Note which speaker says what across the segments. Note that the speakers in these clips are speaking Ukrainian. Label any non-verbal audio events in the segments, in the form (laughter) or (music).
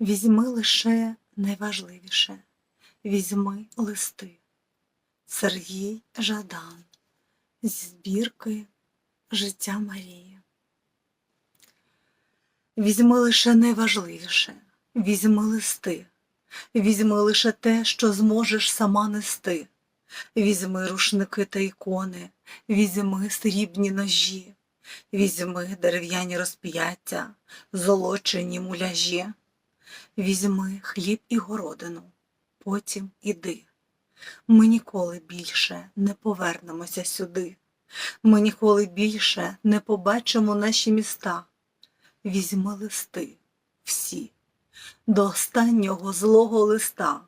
Speaker 1: Візьми лише найважливіше, візьми листи. Сергій Жадан зі збірки Життя Марії. Візьми лише найважливіше, візьми листи, візьми лише те, що зможеш сама нести. Візьми рушники та ікони, візьми срібні ножі, візьми дерев'яні розп'яття, золочені муляжі. Візьми хліб і городину, потім іди. Ми ніколи більше не повернемося сюди. Ми ніколи більше не побачимо наші міста. Візьми листи, всі, до останнього злого листа.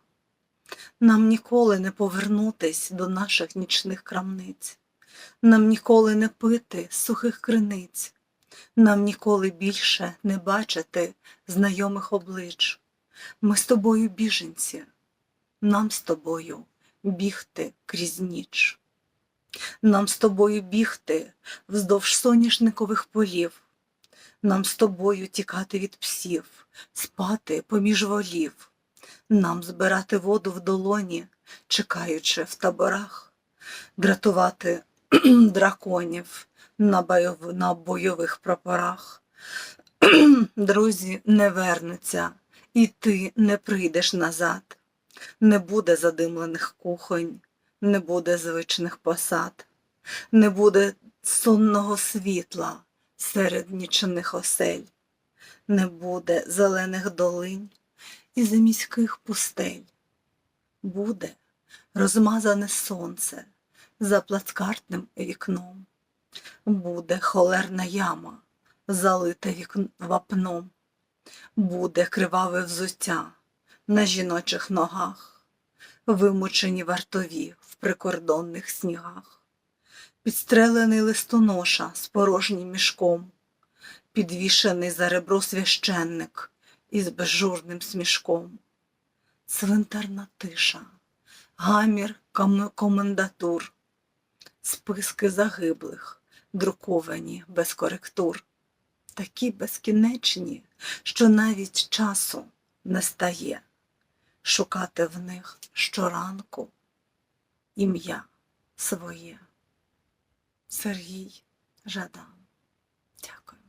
Speaker 1: Нам ніколи не повернутись до наших нічних крамниць. Нам ніколи не пити сухих криниць. Нам ніколи більше не бачити знайомих облич. Ми з тобою біженці, нам з тобою бігти крізь ніч. Нам з тобою бігти вздовж соняшникових полів. Нам з тобою тікати від псів, спати поміж волів. Нам збирати воду в долоні, чекаючи в таборах, дратувати (clears throat) драконів на, бойов... на бойових прапорах. (clears throat) Друзі не вернуться, і ти не прийдеш назад. Не буде задимлених кухонь, не буде звичних посад, не буде сонного світла серед нічних осель, не буде зелених долинь і заміських пустель. Буде розмазане сонце за плацкартним вікном, буде холерна яма, залита вікн... вапном, буде криваве взуття на жіночих ногах, вимучені вартові в прикордонних снігах, підстрелений листоноша з порожнім мішком, підвішений за ребро священник із безжурним смішком, цвинтарна тиша, гамір комендатур, списки загиблих, друковані без коректур, такі безкінечні, що навіть часу не стає шукати в них щоранку ім'я своє. Сергій Жадан. Дякую.